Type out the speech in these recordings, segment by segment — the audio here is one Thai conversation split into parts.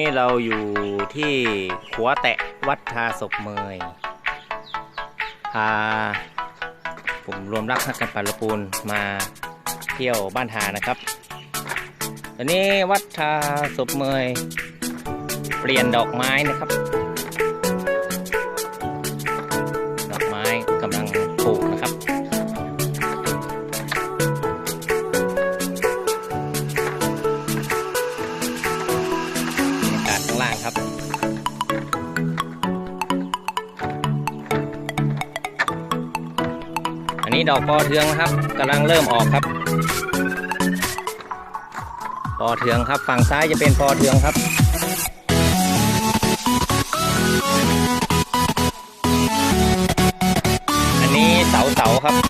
นี่เราอยู่ที่ขัวแตะวัดทาศพเมยพาผมรวมรักนักกันปัลปูนมาเที่ยวบ้านทานะครับ ตอนนี้วัดทาศพเมย เปลี่ยนดอกไม้นะครับ ครับ อันนี้ดอกปอเทืองนะครับกำลังเริ่มออกครับปอเทืองครับ ฝั่งซ้ายจะเป็นปอเทืองครับอันนี้เสาเสาครับ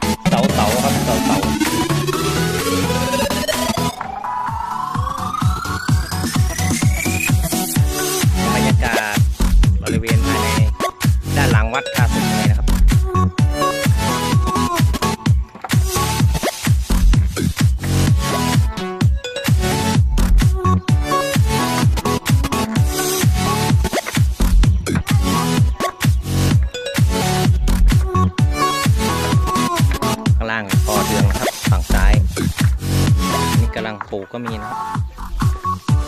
ลูกก็มีนะครับ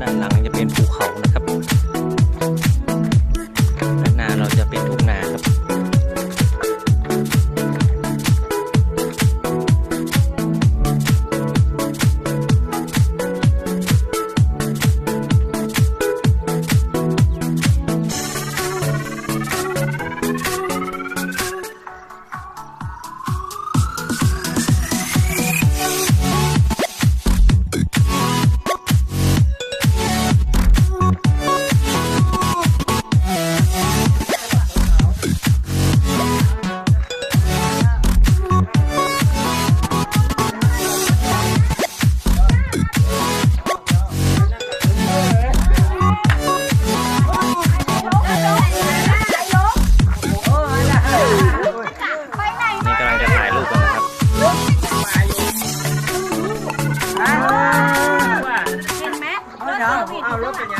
ด้านหลังจะเป็นภูเขา เดี๋ยว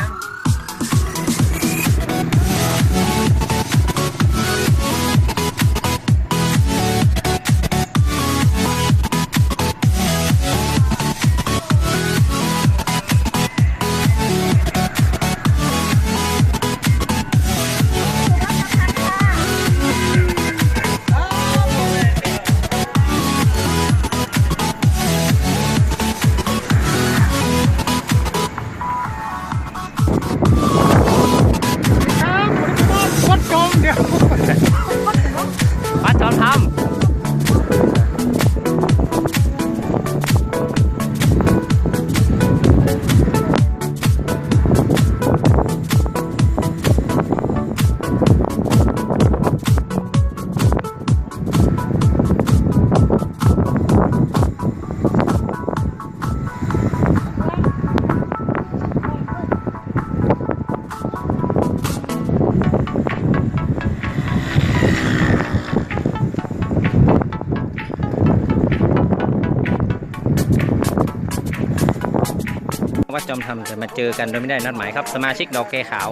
วัดจอมทำจะมาเจอกันโดยไม่ได้นัดหมายครับ สมาชิกดอกแกขาว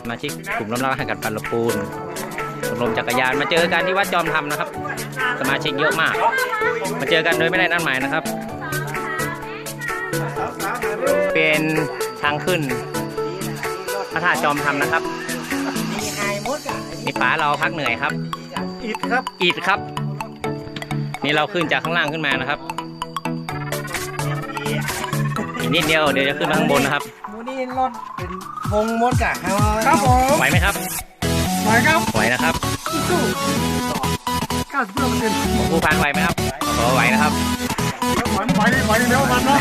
สมาชิกกลุ่มล้ำลักหักกัดปันละปูนชมรมจักรยานมาเจอกันที่วัดจอมทำนะครับ สมาชิกเยอะมาก มาเจอกันโดยไม่ได้นัดหมายนะครับ เป็นทางขึ้นพระธาตุจอมทำนะครับมีไฮมดอะนี่ป๋าเราพักเหนื่อยครับอิดครับอีดครับ นี่เราขึ้นจากข้างล่างขึ้นมานะครับ อีกนิดเดียวเดี๋ยวจะขึ้นมาข้างบนนะครับมูนี่รถเป็นวงมดอะครับผมไหวไหมครับไหวครับไหวนะครับสู้เก้าสิบเปอร์เซ็นต์ผู้พันไหวไหมครับโอ้ไหวนะครับไหวไหวไหวเร็วมันเนาะ